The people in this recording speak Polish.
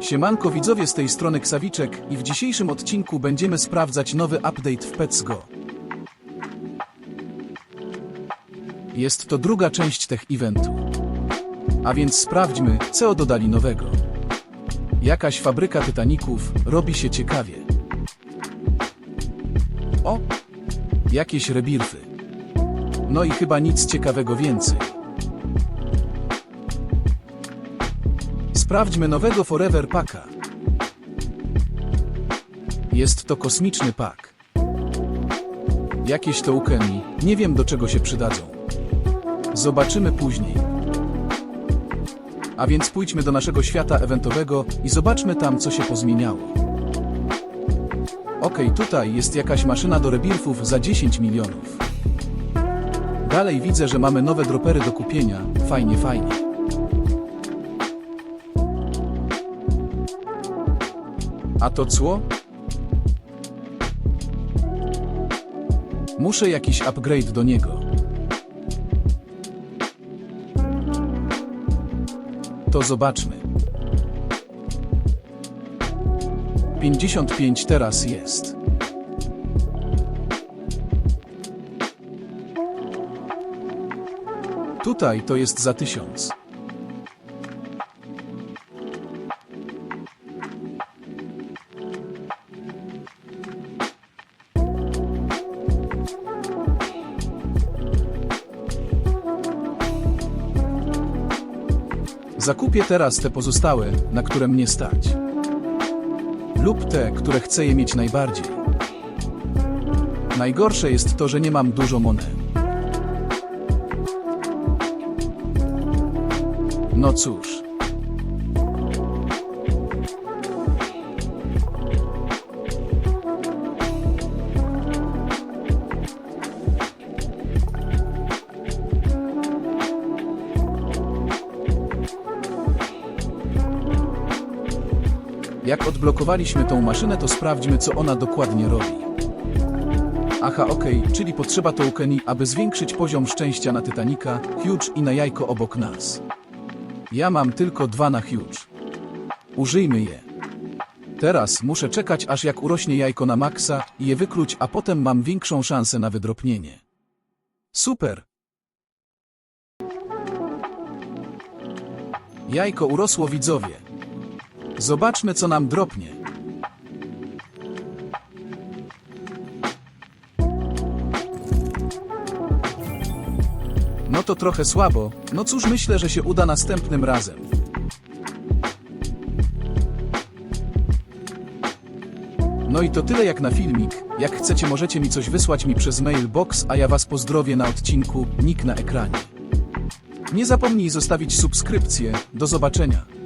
Siemanko widzowie z tej strony Ksawiczek i w dzisiejszym odcinku będziemy sprawdzać nowy update w Pets Go. Jest to druga część tech eventu. A więc sprawdźmy, co dodali nowego. Jakaś fabryka Titaników robi się ciekawie. O! Jakieś rebirfy. No i chyba nic ciekawego więcej. Sprawdźmy nowego Forever Packa. Jest to kosmiczny pak. Jakieś tokeny, nie wiem do czego się przydadzą. Zobaczymy później. A więc pójdźmy do naszego świata eventowego i zobaczmy tam, co się pozmieniało. Okej, tutaj jest jakaś maszyna do rebirfów za 10 milionów. Dalej widzę, że mamy nowe dropery do kupienia. Fajnie, fajnie. A to cło? Muszę jakiś upgrade do niego. To zobaczmy. 55 teraz jest. Tutaj to jest za tysiąc. Zakupię teraz te pozostałe, na które mnie stać. Lub te, które chcę je mieć najbardziej. Najgorsze jest to, że nie mam dużo monet. No cóż. Jak odblokowaliśmy tą maszynę, to sprawdźmy, co ona dokładnie robi. Aha, okej, czyli potrzeba tokeni, aby zwiększyć poziom szczęścia na Titanica, Huge i na jajko obok nas. Ja mam tylko dwa na Huge. Użyjmy je. Teraz muszę czekać, aż jak urośnie jajko na maksa i je wykluć, a potem mam większą szansę na wydropnienie. Super! Jajko urosło widzowie. Zobaczmy, co nam dropnie. No to trochę słabo. No cóż, myślę, że się uda następnym razem. No i to tyle jak na filmik. Jak chcecie, możecie mi coś wysłać mi przez mailbox, a ja was pozdrowię na odcinku. Nick na ekranie. Nie zapomnij zostawić subskrypcję. Do zobaczenia.